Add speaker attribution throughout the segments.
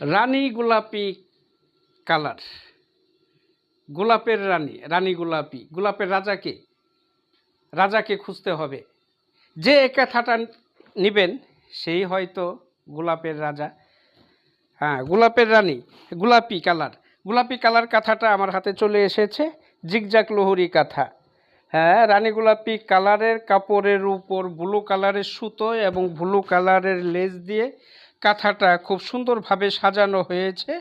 Speaker 1: রানী গোলাপি কালার। গোলাপের রানী রানী গোলাপি। গোলাপের রাজাকে রাজাকে খুঁজতে হবে। যে এ কথাটা নেবেন, সেই হয়তো গোলাপের রাজা। হ্যাঁ গোলাপের রানী, গোলাপি কালার। গোলাপি কালার কাঁথাটা আমার হাতে চলে এসেছে জিগজাক লোহরি কাঁথা। হ্যাঁ রানী গোলাপি কালারের কাপড়ের উপর, ব্লু কালারের সুতো এবং ব্লু কালারের লেজ দিয়ে কাঁথাটা খুব সুন্দরভাবে সাজানো হয়েছে।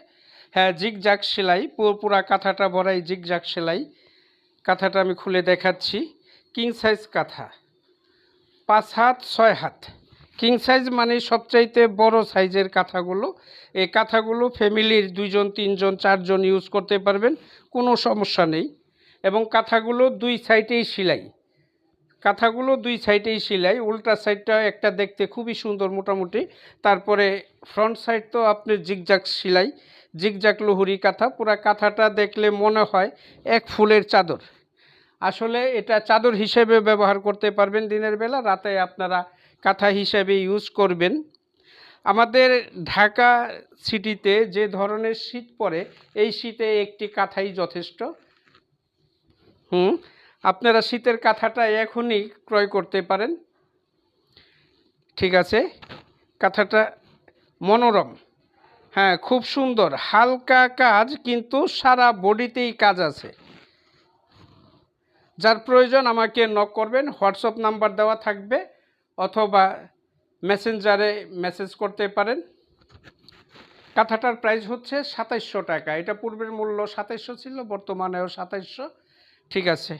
Speaker 1: হ্যাঁ জিগজাক সেলাই পুরো পুরা কাঁথাটা ভরাই জিগজাক সেলাই। কাঁথাটা আমি খুলে দেখাচ্ছি। কিং সাইজ কাঁথা। পাঁচ হাত, ছয় হাত। কিং সাইজ মানে সবচাইতে বড় সাইজের কাঁথাগুলো। এই কাঁথাগুলো ফ্যামিলির দুইজন, তিনজন, চারজন ইউজ করতে পারবেন, কোনো সমস্যা নেই। এবং কাঁথাগুলো দুই সাইডেই সেলাই। কাঁথাগুলো দুই সাইডেই সেলাই, উল্টা সাইডটা একটা দেখতে খুবই সুন্দর মোটামুটি। তারপরে ফ্রন্ট সাইড তো আপনি জিগজাক সেলাই জিগজাক লহুরি কাঁথা, পুরা কাঁথাটা দেখলে মনে হয় এক ফুলের চাদর। আসলে এটা চাদর হিসেবে ব্যবহার করতে পারবেন দিনের বেলা, রাতে আপনারা কাঁথা হিসেবে ইউজ করবেন। আমাদের ঢাকা সিটিতে যে ধরনের শীত পড়ে, এই শীতে একটি কাঁথাই যথেষ্ট। হুম? আপনারা শীতের কাঁথাটা এখনই ক্রয় করতে পারেন। ঠিক আছে, কাঁথাটা মনোরম। হ্যাঁ খুব সুন্দর, হালকা কাজ কিন্তু সারা বডিতেই কাজ আছে। যার প্রয়োজন আমাকে নক করবেন, হোয়াটসঅ্যাপ নাম্বার দেওয়া থাকবে অথবা মেসেঞ্জারে মেসেজ করতে পারেন। কাঁথাটার প্রাইস হচ্ছে সাতাইশশো টাকা। এটা পূর্বের মূল্য সাতাইশশো ছিল, বর্তমানেও সাতাইশশো। ঠিক আছে